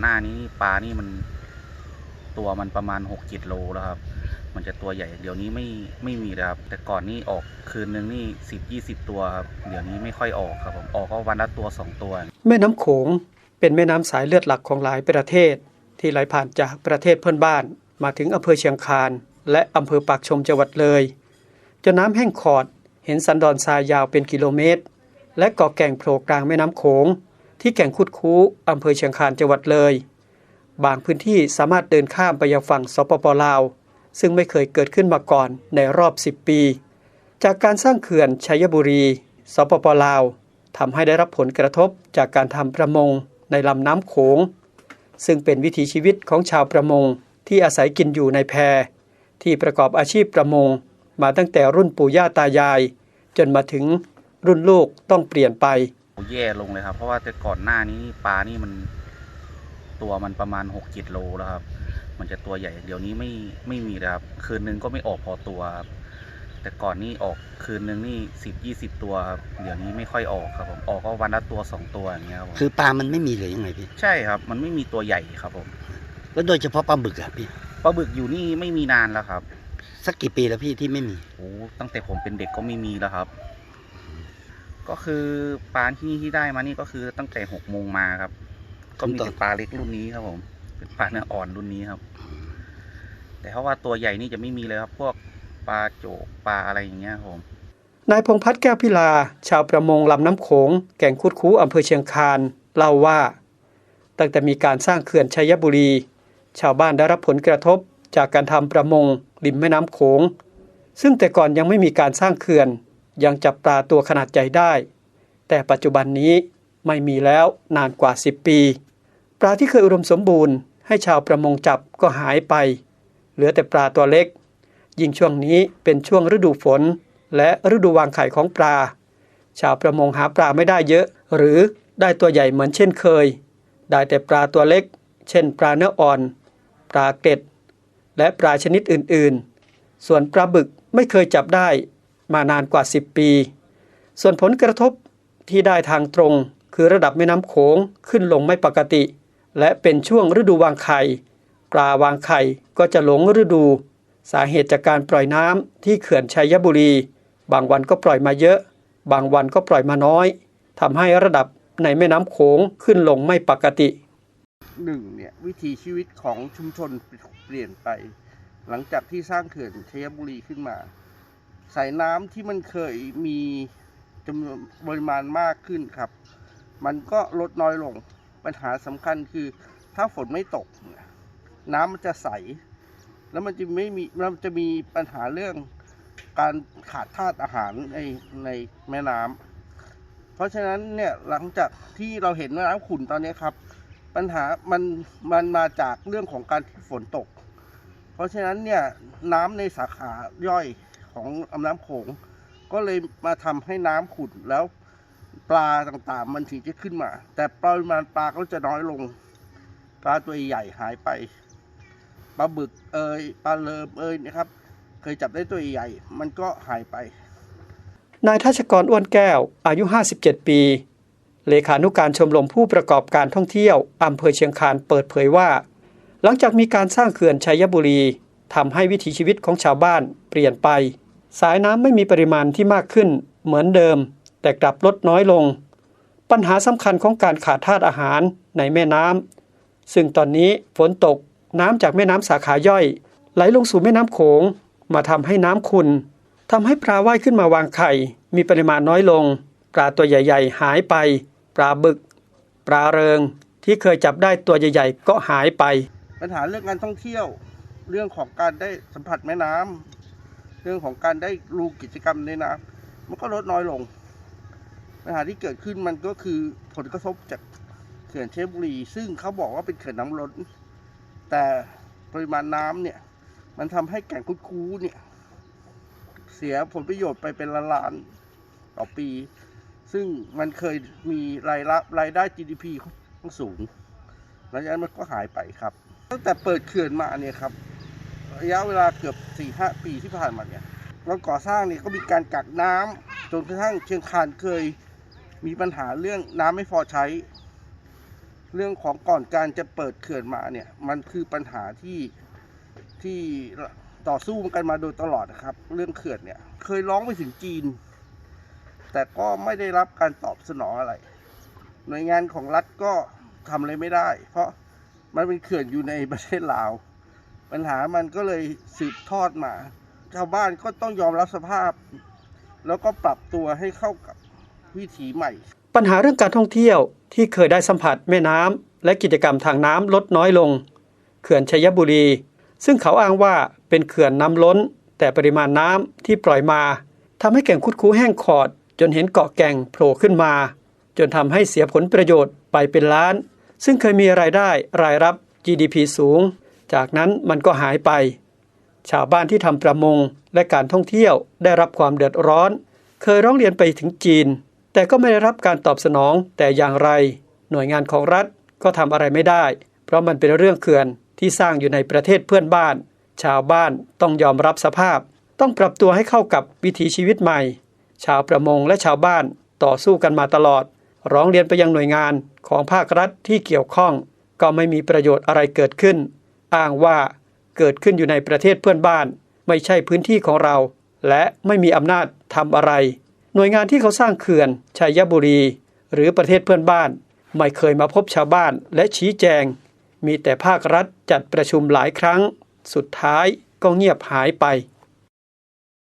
หน้านี้ปลานี่มันตัวมันประมาณหกจิตโลแล้วครับ มันจะตัวใหญ่ เดี๋ยวนี้ไม่ไม่มีแล้วครับแต่ก่อนนี่ออกคืนนึงนี่สิบยี่สิบตัวครับเดี๋ยวนี้ไม่ค่อยออกครับผมออกก็วันละตัวสองตัว แม่น้ำโขงเป็นแม่น้ำสายเลือดหลักของหลายประเทศ ที่ไหลผ่านจากประเทศเพื่อนบ้าน มาถึงอำเภอเชียงคานและอำเภอปากชมจังหวัดเลยจนน้ำแห้งขอดเห็นสันดอนทรายยาวเป็นกิโลเมตร และเกาะแก่งโผล่กลางแม่น้ำโขง ที่แก่งคุดคูอำเภอเชียงคานจังหวัดเลย บางพื้นที่สามารถเดินข้ามไปยังฝั่งสปปลาว ซึ่งไม่เคยเกิดขึ้นมาก่อนในรอบ 10 ปี จากการสร้างเขื่อนชัยบุรี สปปลาวทำให้ได้รับผลกระทบจากการทำประมงในลำน้ำโขง ซึ่งเป็นวิถีชีวิตของชาวประมงที่อาศัยกินอยู่ในแพ ที่ประกอบอาชีพประมง มาตั้งแต่รุ่นปู่ย่าตายาย จนมาถึงรุ่นลูกต้องเปลี่ยนไป แย่ลงเลยครับ เพราะว่าแต่ก่อนหน้านี้ปลานี่มันตัวมันประมาณหกจิตโลแล้วครับ มันจะตัวใหญ่เดี๋ยวนี้ไม่ไม่มีแล้วครับ คืนนึงก็ไม่ออกพอตัวครับแต่ก่อนนี่ออกคืนนึงนี่สิบยี่สิบตัวครับเดี๋ยวนี้ไม่ค่อยออกครับผมออกก็วันละตัวสองตัวอย่างเงี้ยครับผมคือปลามันไม่มีเลยยังไงพี่ ใช่ครับ มันไม่มีตัวใหญ่ครับผมแล้วโดยเฉพาะปลาบึกอะพี่ปลาบึกอยู่นี่ไม่มีนานแล้วครับ สักกี่ปีแล้วพี่ที่ไม่มีโอ้ตั้งแต่ผมเป็นเด็กก็ไม่มีแล้วครับ ก็คือปลาที่ที่ได้มานี่ก็คือตั้งแต่หกโมงมาครับ ก็มีแต่ปลาเล็กรุ่นนี้ครับผมเป็นปลาเนื้ออ่อนรุ่นนี้ครับ แต่เพราะว่าตัวใหญ่นี่จะไม่มีเลยครับ พวกปลาโจกปลาอะไรอย่างเงี้ยครับผมนายพงษ์พัฒน์แก้วพิลา ชาวประมงลำน้ำโขง แก่งคุดคูอำเภอเชียงคานเล่าว่า ตั้งแต่มีการสร้างเขื่อนชัยบุรี ชาวบ้านได้รับผลกระทบจากการทำประมงริมแม่น้ำโขง ซึ่งแต่ก่อนยังไม่มีการสร้างเขื่อน ยังจับปลาตัวขนาดใหญ่ได้ แต่ปัจจุบันนี้ไม่มีแล้วนานกว่า 10 ปี ปลาที่เคยอุดมสมบูรณ์ให้ชาวประมงจับก็หายไป เหลือแต่ปลาตัวเล็ก ยิ่งช่วงนี้เป็นช่วงฤดูฝน และฤดูวางไข่ของปลา ชาวประมงหาปลาไม่ได้เยอะ หรือได้ตัวใหญ่เหมือนเช่นเคย ได้แต่ปลาตัวเล็ก เช่น ปลาเนื้ออ่อน ปลาเกล็ด และปลาชนิดอื่นๆ ส่วนปลาบึกไม่เคยจับได้ มานานกว่า 10 ปี ส่วนผลกระทบที่ได้ทางตรง คือระดับแม่น้ำโขงขึ้นลงไม่ปกติ และเป็นช่วงฤดูวางไข่ ปลาวางไข่ก็จะหลงฤดู สาเหตุจากการปล่อยน้ำที่เขื่อนชัยบุรี บางวันก็ปล่อยมาเยอะ บางวันก็ปล่อยมาน้อยทำให้ระดับในแม่น้ำโขงขึ้นลงไม่ปกติหนึ่งเนี่ยวิถีชีวิตของชุมชนเปลี่ยนไป หลังจากที่สร้างเขื่อนชัยบุรีขึ้นมา สายน้ำที่มันเคยมีจำนวนปริมาณมากขึ้นครับ มันก็ลดน้อยลงปัญหาสำคัญคือ ถ้าฝนไม่ตก น้ำมันจะใส แล้วมันจะไม่มีมันจะมีปัญหาเรื่องการขาดธาตุอาหารในในแม่น้ำเพราะฉะนั้นเนี่ยหลังจากที่เราเห็นแม่น้ำขุ่นตอนนี้ครับ ปัญหามันมันมาจากเรื่องของการที่ฝนตก เพราะฉะนั้นเนี่ยน้ำในสาขาย่อย ของลำน้ำโขง ก็เลยมาทำให้น้ำขุ่นแล้วปลาต่างๆ มันถึงจะขึ้นมา แต่ปริมาณปลาก็จะน้อยลง ปลาตัวใหญ่หายไปปลาบึกเอยปลาเลิมเอยนะครับ เคยจับได้ตัวใหญ่ มันก็หายไป นายทัชกรอ้วนแก้ว อายุ 57 ปี เลขานุการชมรมผู้ประกอบการท่องเที่ยวอำเภอเชียงคานเปิดเผยว่า หลังจากมีการสร้างเขื่อนชัยบุรีทำให้วิถีชีวิตของชาวบ้านเปลี่ยนไป สายน้ำไม่มีปริมาณที่มากขึ้นเหมือนเดิม แต่กลับลดน้อยลง ปัญหาสำคัญของการขาดธาตุอาหารในแม่น้ำซึ่งตอนนี้ฝนตกน้ำจากแม่น้ำสาขาย่อย ไหลลงสู่แม่น้ำโขง มาทำให้น้ำขุ่นทำให้ปลาว่ายขึ้นมาวางไข่ มีปริมาณน้อยลง ปลาตัวใหญ่ ๆ หายไป ปลาบึก ปลาเริงที่เคยจับได้ตัวใหญ่ ๆ ก็หายไป ปัญหาเรื่องการท่องเที่ยว เรื่องของการได้สัมผัสแม่น้ำ เรื่องของการได้รูกิจกรรมในน้ำมันก็ลดน้อยลงปัญหาที่เกิดขึ้นมันก็คือผลกระทบจากเขื่อนเชฟบุรี ซึ่งเขาบอกว่าเป็นเขื่อนน้ำล้น แต่ปริมาณน้ำเนี่ย มันทำให้แก่งคุดคูเนี่ย เสียผลประโยชน์ไปเป็นล้านต่อปี ซึ่งมันเคยมีรายรับรายได้ GDP ค่อนข้างสูงหลังจากนั้นมันก็หายไปครับ ตั้งแต่เปิดเขื่อนมาเนี่ยครับ ระยะเวลาเกือบ4ี่ห้าปีที่ผ่านมาเนี่ยเราก่อสร้างเนี่ยก็มีการกักน้ำจนกระทั่งเชียงคานเคยมีปัญหาเรื่องน้ำไม่พอใช้ เรื่องของก่อนการจะเปิดเขื่อนมาเนี่ยมันคือปัญหาที่ที่ต่อสู้กันมาโดยตลอดนะครับ เรื่องเขื่อนเนี่ยเคยร้องไปถึงจีน แต่ก็ไม่ได้รับการตอบสนองอะไร หน่วยงานของรัฐก็ทำอะไรไม่ได้ เพราะมันเป็นเขื่อนอยู่ในประเทศลาว ปัญหามันก็เลยสืบทอดมาชาวบ้านก็ต้องยอมรับสภาพ แล้วก็ปรับตัวให้เข้ากับวิถีใหม่ ปัญหาเรื่องการท่องเที่ยวที่เคยได้สัมผัสแม่น้ำและกิจกรรมทางน้ำลดน้อยลง เขื่อนชัยบุรี ซึ่งเขาอ้างว่าเป็นเขื่อนน้ำล้น แต่ปริมาณน้ำที่ปล่อยมาทำให้แก่งคุดคูแห้งขอด จนเห็นเกาะแก่งโผล่ขึ้นมา จนทำให้เสียผลประโยชน์ไปเป็นล้าน ซึ่งเคยมีรายได้รายรับ GDP สูง จากนั้นมันก็หายไป ชาวบ้านที่ทำประมงและการท่องเที่ยวได้รับความเดือดร้อน เคยร้องเรียนไปถึงจีน แต่ก็ไม่ได้รับการตอบสนองแต่อย่างไร หน่วยงานของรัฐก็ทำอะไรไม่ได้ เพราะมันเป็นเรื่องเขื่อนที่สร้างอยู่ในประเทศเพื่อนบ้าน ชาวบ้านต้องยอมรับสภาพ ต้องปรับตัวให้เข้ากับวิถีชีวิตใหม่ ชาวประมงและชาวบ้านต่อสู้กันมาตลอด ร้องเรียนไปยังหน่วยงานของภาครัฐที่เกี่ยวข้อง ก็ไม่มีประโยชน์อะไรเกิดขึ้น อ้างว่าเกิดขึ้นอยู่ในประเทศเพื่อนบ้าน ไม่ใช่พื้นที่ของเรา และไม่มีอำนาจทำอะไร หน่วยงานที่เขาสร้างเขื่อนชัยบุรี หรือประเทศเพื่อนบ้าน ไม่เคยมาพบชาวบ้านและชี้แจง มีแต่ภาครัฐจัดประชุมหลายครั้ง สุดท้ายก็เงียบหายไป